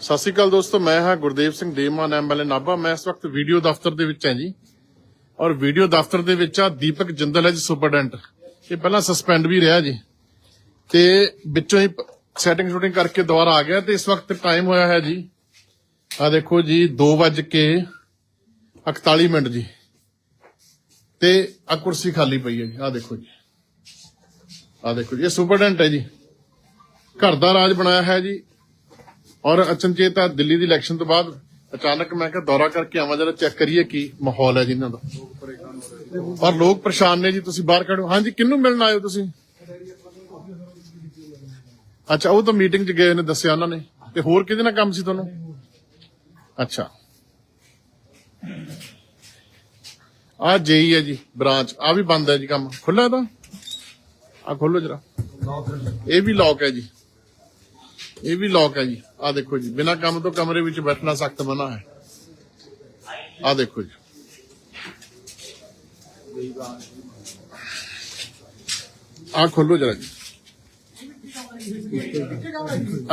ਸਤਿ ਸ਼੍ਰੀ ਅਕਾਲ ਦੋਸਤੋ, ਮੈਂ ਹਾਂ ਗੁਰਦੇਵ ਸਿੰਘ ਦੇਮਾਨ ਐਮਐਲਏ ਨਾਭਾ। ਮੈਂ ਇਸ ਵਕਤ ਵੀਡੀਓ ਦਫ਼ਤਰ ਦੇ ਵਿੱਚ ਹਾਂ ਜੀ। ਔਰ ਵੀਡੀਓ ਦਫ਼ਤਰ ਦੇ ਵਿੱਚ ਆ ਦੀਪਕ ਜਿੰਦਲ ਹੈ ਜੀ, ਸੁਪਰਡੈਂਟ। ਇਹ ਪਹਿਲਾਂ ਸਸਪੈਂਡ ਵੀ ਰਿਹਾ ਜੀ। ਤੇ ਵਿੱਚੋਂ ਹੀ ਸੈਟਿੰਗ ਸ਼ੂਟਿੰਗ ਕਰਕੇ ਦੁਬਾਰਾ ਆ ਗਿਆ ਤੇ ਇਸ ਵਕਤ ਟਾਈਮ ਹੋਇਆ ਹੈ ਜੀ। ਆ ਦੇਖੋ ਜੀ 2:41 ਮਿੰਟ ਜੀ। ਤੇ ਆ ਕੁਰਸੀ ਖਾਲੀ ਪਈ ਹੈ ਜੀ। ਆ ਦੇਖੋ ਜੀ। ਆ ਦੇਖੋ ਜੀ, ਇਹ ਸੁਪਰਡੈਂਟ ਹੈ ਜੀ। ਘਰ ਦਾ ਰਾਜ ਬਣਾਇਆ ਹੈ ਜੀ। ਔਰ ਅਚਨਚੇਤ ਆ ਦਿੱਲੀ ਦੀ ਇਲੈਕਸ਼ਨ ਤੋਂ ਬਾਅਦ ਅਚਾਨਕ ਮੈਂ ਕਿਹਾ ਦੌਰਾ ਕਰਕੇ ਆਵਾਂ, ਜਰਾ ਚੈੱਕ ਕਰੀਏ ਕੀ ਮਾਹੌਲ ਹੈ ਜੀ ਇਹਨਾਂ ਦਾ। ਔਰ ਲੋਕ ਪਰੇਸ਼ਾਨ ਨੇ ਜੀ, ਤੁਸੀਂ ਬਾਹਰ ਕੱਢੋ ਹਾਂਜੀ, ਕਿਹਨੂੰ ਮਿਲਣ ਆਏ ਹੋ ਤੁਸੀਂ? ਅੱਛਾ, ਉਹ ਤਾਂ ਮੀਟਿੰਗ 'ਚ ਗਏ ਨੇ, ਦੱਸਿਆ ਉਹਨਾਂ ਨੇ। ਤੇ ਹੋਰ ਕਿਹਦੇ ਨਾਲ ਕੰਮ ਸੀ ਤੁਹਾਨੂੰ? ਅੱਛਾ। ਆ ਜੇਈ ਹੈ ਜੀ, ਬ੍ਰਾਂਚ। ਆ ਵੀ ਬੰਦ ਹੈ ਜੀ ਕੰਮ। ਖੁੱਲਾ ਇਹਦਾ ਆ ਖੋਲੋ ਜਰਾ। ਇਹ ਵੀ ਲੌਕ ਹੈ ਜੀ। ਇਹ ਵੀ ਲੌਕ ਹੈ ਜੀ। ਆ ਦੇਖੋ ਜੀ, ਬਿਨਾ ਕੰਮ ਤੋਂ ਕਮਰੇ ਵਿੱਚ ਬੈਠਣਾ ਸਖਤ ਮਨਾ ਹੈ। ਆ ਦੇਖੋ ਜੀ। ਆ ਖੋਲੋ ਜਰਾ ਜੀ।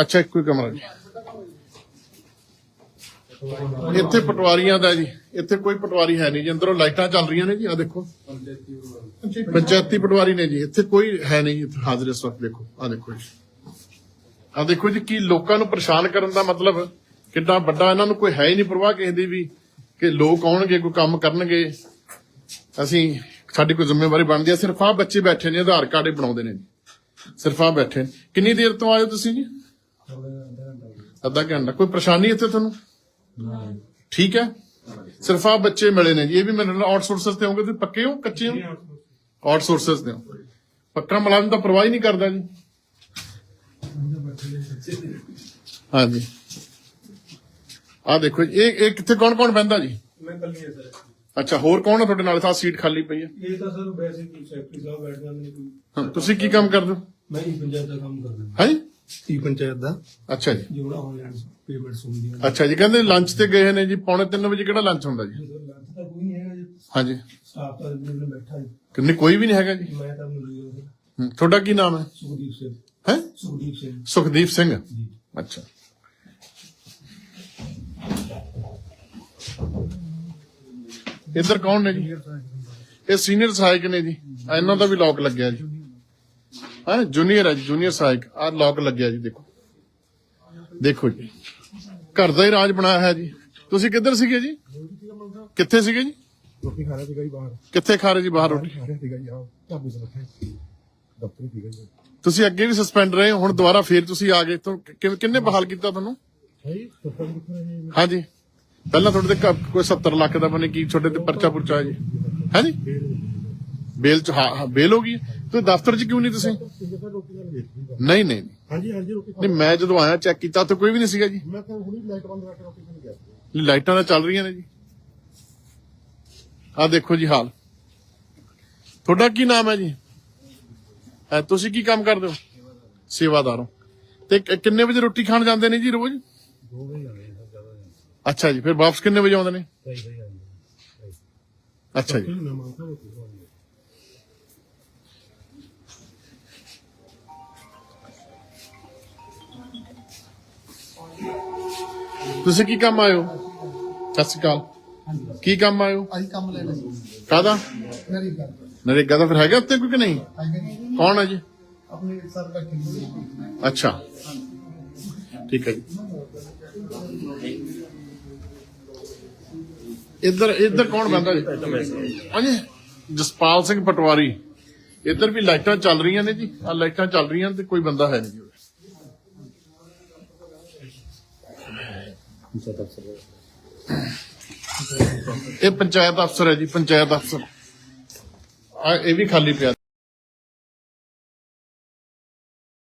ਅੱਛਾ, ਇੱਕੋ ਹੀ ਕਮਰਾ ਜੀ। ਇੱਥੇ ਪਟਵਾਰੀਆਂ ਦਾ ਜੀ, ਇੱਥੇ ਕੋਈ ਪਟਵਾਰੀ ਹੈ ਨਹੀਂ ਜੀ। ਅੰਦਰੋਂ ਲਾਈਟਾਂ ਚੱਲ ਰਹੀਆਂ ਨੇ ਜੀ ਆ ਦੇਖੋ। ਪੰਚਾਇਤੀ ਪਟਵਾਰੀ ਨੇ ਜੀ। ਇੱਥੇ ਕੋਈ ਹੈ ਨਹੀਂ ਹਾਜ਼ਰ ਇਸ ਵਕਤ, ਦੇਖੋ। ਆ ਦੇਖੋ ਜੀ। ਆ ਦੇਖੋ ਜੀ ਕੀ ਲੋਕਾਂ ਨੂੰ ਪਰੇਸ਼ਾਨ ਕਰਨ ਦਾ ਮਤਲਬ? ਕਿੰਨਾ ਵੱਡਾ ਇਹਨਾਂ ਨੂੰ ਕੋਈ ਹੈ ਹੀ ਨਹੀਂ ਪਰਵਾਹ ਕਿਸੇ ਦੀ ਵੀ ਕਿ ਲੋਕ ਆਉਣਗੇ ਕੋਈ ਕੰਮ ਕਰਨਗੇ। ਅਸੀਂ ਸਾਡੀ ਕੋਈ ਜ਼ਿੰਮੇਵਾਰੀ ਬਣਦੀ ਹੈ ਸਿਰਫ ਆ ਬੱਚੇ ਬੈਠੇ ਨੇ ਆਧਾਰ ਕਾਰਡ ਹੀ ਬਣਾਉਂਦੇ ਨੇ। ਸਿਰਫ ਆ ਬੈਠੇ। ਕਿੰਨੀ ਦੇਰ ਤੋਂ ਆਏ ਹੋ ਤੁਸੀਂ ਜੀ? ਅੱਧਾ ਘੰਟਾ। ਕੋਈ ਪਰੇਸ਼ਾਨੀ ਇੱਥੇ ਤੁਹਾਨੂੰ? ਠੀਕ ਹੈ। ਸਿਰਫ ਆ ਬੱਚੇ ਮਿਲੇ ਨੇ ਜੀ। ਇਹ ਵੀ ਮੇਰੇ ਨਾਲ ਆਊਟਸੋਰਸਰਸ ਤੇ ਹੋਗੇ ਤੁਸੀਂ ਪੱਕੇ ਹੋ? ਕੱਚੇ ਹੋ? ਆਊਟਸੋਰਸਰਸ ਤੇ ਹੋ। ਪੱਕਾ ਮੁਲਾਜ਼ਮ ਤਾਂ ਪਰਵਾਹ ਹੀ ਨਹੀਂ ਕਰਦਾ ਜੀ। ਹਾਂਜੀ। ਆ ਦੇਖੋ ਜੀ, ਇਹ ਇਹ ਕਿੱਥੇ ਕੌਣ ਕੌਣ ਬੈੰਦਾ ਜੀ? ਮੈਂ ਕੱਲੀ ਹੈ ਸਰ। ਅੱਛਾ ਹੋਰ ਕੌਣ ਹੈ ਤੁਹਾਡੇ ਨਾਲ? ਸਾਹ ਸੀਟ ਖਾਲੀ ਪਈ ਹੈ। ਇਹ ਤਾਂ ਸਰ ਵੈਸੇ ਹੀ ਸੈਕਟਰੀ ਸਾਹਿਬ ਬੈਠ ਜਾਂਦੇ ਨੇ ਕੋਈ। ਹਾਂ, ਤੁਸੀਂ ਕੀ ਕੰਮ ਕਰਦੇ ਹੋ? ਮੈਂ ਹੀ ਪੰਚਾਇਤ ਦਾ ਕੰਮ ਕਰਦਾ। ਹਾਂਜੀ ਈ ਪੰਚਾਇਤ ਦਾ। ਅੱਛਾ ਜੀ। ਜਿਹੜਾ ਆਨਲਾਈਨ ਪੇਮੈਂਟਸ ਹੁੰਦੀਆਂ ਅੱਛਾ ਜੀ ਕਹਿੰਦੇ ਲੰਚ ਤੇ ਗਏ ਨੇ ਜੀ ਪੌਣੇ 3 ਵਜੇ ਕਿਹੜਾ ਲੰਚ ਹੁੰਦਾ ਜੀ? ਸਰ ਲੰਚ ਤਾਂ ਕੋਈ ਨਹੀਂ ਹੈਗਾ ਜੀ। ਹਾਂਜੀ। ਸਟਾਫ ਤਾਂ ਮੇਰੇ ਨਾਲ ਬੈਠਾ ਹੈ ਕਿੰਨੇ ਕੋਈ ਵੀ ਨਹੀਂ ਹੈਗਾ ਜੀ? ਮੈਂ ਤਾਂ ਮੌਜੂਦ ਹਾਂ ਸਰ। ਹੂੰ, ਤੁਹਾਡਾ ਕੀ ਨਾਮ ਹੈ? ਸੁਖਦੀਪ ਸਿੰਘ। ਹੈ? ਸੁਖਦੀਪ ਸਿੰਘ। ਸੁਖਦੀਪ ਸਿੰਘ। ਜੀ। ਅੱਛਾ। ਇੱਧਰ ਕੌਣ ਨੇ ਜੀ? ਇਹ ਸੀਨੀਅਰ ਸਹਾਇਕ ਨੇ ਜੀ। ਆਹ ਇਹਨਾਂ ਦਾ ਵੀ ਲੌਕ ਲੱਗਿਆ ਜੀ। ਹਾਂ? ਜੂਨੀਅਰ ਹੈ ਜੂਨੀਅਰ ਸਹਾਇਕ। ਆ ਲੌਕ ਲੱਗਿਆ ਜੀ ਦੇਖੋ। ਦੇਖੋ ਜੀ। ਘਰ ਦਾ ਹੀ ਰਾਜ ਬਣਾਇਆ ਹੈ ਜੀ। ਤੁਸੀਂ ਕਿੱਧਰ ਸੀਗੇ ਜੀ? ਕਿੱਥੇ ਸੀਗੇ ਜੀ? ਰੋਟੀ ਖਾ ਰਿਹਾ ਸੀਗਾ ਜੀ ਬਾਹਰ। ਕਿੱਥੇ ਖਾ ਰਹੇ ਜੀ ਬਾਹਰ ਰੋਟੀ? ਖਾ ਰਿਹਾ ਸੀਗਾ ਜੀ ਆ ਢਾਬੇ ਤੇ ਬੈਠਾ। ਦਫ਼ਤਰ ਸੀਗਾ ਜੀ। ਤੁਸੀਂ ਅੱਗੇ ਵੀ ਸਸਪੈਂਡ ਰਹੇ ਹੋ, ਹੁਣ ਦੁਬਾਰਾ ਫੇਰ ਤੁਸੀਂ ਆ ਗਏ ਤੋਂ ਕਿੰਨੇ ਬਹਾਲ ਕੀਤਾ ਤੁਹਾਨੂੰ? ਹੈ ਰਹੇ ਹਾਂਜੀ। ਪਹਿਲਾਂ ਤੁਹਾਡੇ ਤੇ ਕ- ਕੋਈ 70 ਲੱਖ ਦਾ ਬਣੇ ਕੀ ਛੋਟੇ ਤੇ ਪਰਚਾ ਪੁਰਚਾ ਜੀ। ਹਾਂਜੀ ਬੇਲ ਚ ਹਾਂ ਹਾਂ, ਬੇਲ ਹੋ ਗਈ ਤੇ ਦਫ਼ਤਰ ਚ ਕਿਉਂ ਨਹੀਂ ਤੁਸੀਂ? ਸਰ ਰੋਟੀ ਨਾਲ ਵੇਚ ਦੀ ਨਹੀਂ ਨਹੀਂ। ਨਹੀਂ। ਹਾਂਜੀ ਹਾਂਜੀ ਰੋਟੀ ਨਹੀਂ ਮੈਂ ਜਦੋਂ ਆਇਆ ਚੈੱਕ ਕੀਤਾ ਤਾਂ ਕੋਈ ਵੀ ਨਹੀਂ ਸੀਗਾ ਜੀ। ਮੈਂ ਤਾਂ ਹੁਣੀ ਲਾਈਟ ਬੰਦ ਕਰਕੇ ਰੋਟੀ ਖਾਣ ਗਿਆ ਲਾਈਟਾਂ ਤਾਂ ਚੱਲ ਰਹੀਆਂ ਨੇ ਜੀ। ਆਹ ਦੇਖੋ ਜੀ ਹਾਲ। ਤੁਹਾਡਾ ਕੀ ਨਾਮ ਹੈ ਜੀ? ਅਹ ਤੁਸੀਂ ਕੀ ਕੰਮ ਕਰਦੇ ਹੋ? ਸੇਵਾਦਾਰ ਹੋ। ਤੇ ਕਿ- ਕਿੰਨੇ ਵਜੇ ਰੋਟੀ ਖਾਣ ਜਾਂਦੇ ਨੇ ਜੀ ਰੋਜ਼? ਦੋ ਵਜੇ ਜ਼ਿਆਦਾ ਨਹੀਂ ਅੱਛਾ ਜੀ ਫਿਰ ਵਾਪਸ ਕਿੰਨੇ ਵਜੇ ਆਉਂਦੇ ਨੇ? ਅੱਛਾ ਜੀ। ਮੈਂ ਮੰਗਦਾ ਰੋਟੀ ਖਾਣੀ ਤੁਸੀਂ ਕੀ ਕੰਮ ਆਏ ਹੋ? ਸਤਿ ਸ਼੍ਰੀ ਅਕਾਲ। ਕੀ ਕੰਮ ਆਏ ਹੋ? ਅਸੀਂ ਕੰਮ ਲੈਣਾ ਸੀ। ਕਾਦਾ ਮੇਰੀ ਗੱਲ ਨਰੇਗਾ ਦਾ ਫਿਰ ਹੈਗਾ ਉੱਤੇ ਕੋਈ ਕਿ ਨਹੀਂ ਕੌਣ ਹੈ ਜੀ ਆਪਣੀ ਸਰ ਬੈਠੀ ਸੀ ਅੱਛਾ ਠੀਕ ਹੈ ਜੀ ਇੱਧਰ ਇੱਧਰ ਕੌਣ ਬੰਦਾ ਜੀ ਹਾਂਜੀ ਜਸਪਾਲ ਸਿੰਘ ਪਟਵਾਰੀ ਇੱਧਰ ਵੀ ਲਾਈਟਾਂ ਚੱਲ ਰਹੀਆਂ ਨੇ ਜੀ ਆ ਲਾਈਟਾਂ ਚੱਲ ਰਹੀਆਂ ਤੇ ਕੋਈ ਬੰਦਾ ਹੈ ਨਹੀਂ ਜੀ ਉਰੇ। ਇਹ ਪੰਚਾਇਤ ਅਫਸਰ ਹੈ ਜੀ ਪੰਚਾਇਤ ਅਫਸਰ ਆ ਇਹ ਵੀ ਖਾਲੀ ਪਿਆ